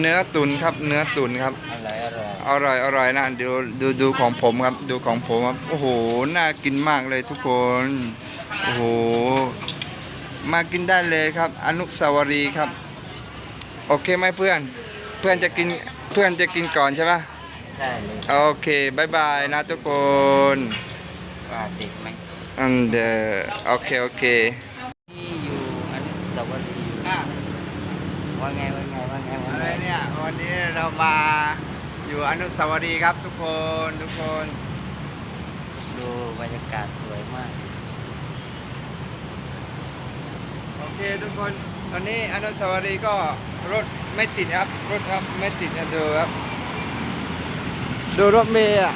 เนื้อตุนครับเนื้อตุนครับอร่อยอร่อยอร่อยอร่อยนะดูดูดูของผมครับ ดูของผมครับโอ้โหน่ากินมากเลยทุกคนโอ้โหมากินได้เลยครับ อนุสาวรีย์ครับ โอเคไหมเพื่อน เพื่อนจะกินเพื่อนจะกินก่อนใช่ปะใช่เลยโอเคบายบายนะทุกคนว่าเด็กไหมอันเดอโอเคโอเค ที่อยู่อนุสาวรีย์ ว่าไงว่าไงว่าไงว่าอะไรไงเนี่ยวันนี้เรามาอยู่อนุสาวรีย์ครับทุกคนทุกคนดูบรรยากาศสวยมาก โอเคทุกคนตอนนี้อนุสาวรีย์ก็รถไม่ติดครับรถครับไม่ติดนะดูครับดูรถเมย์อะ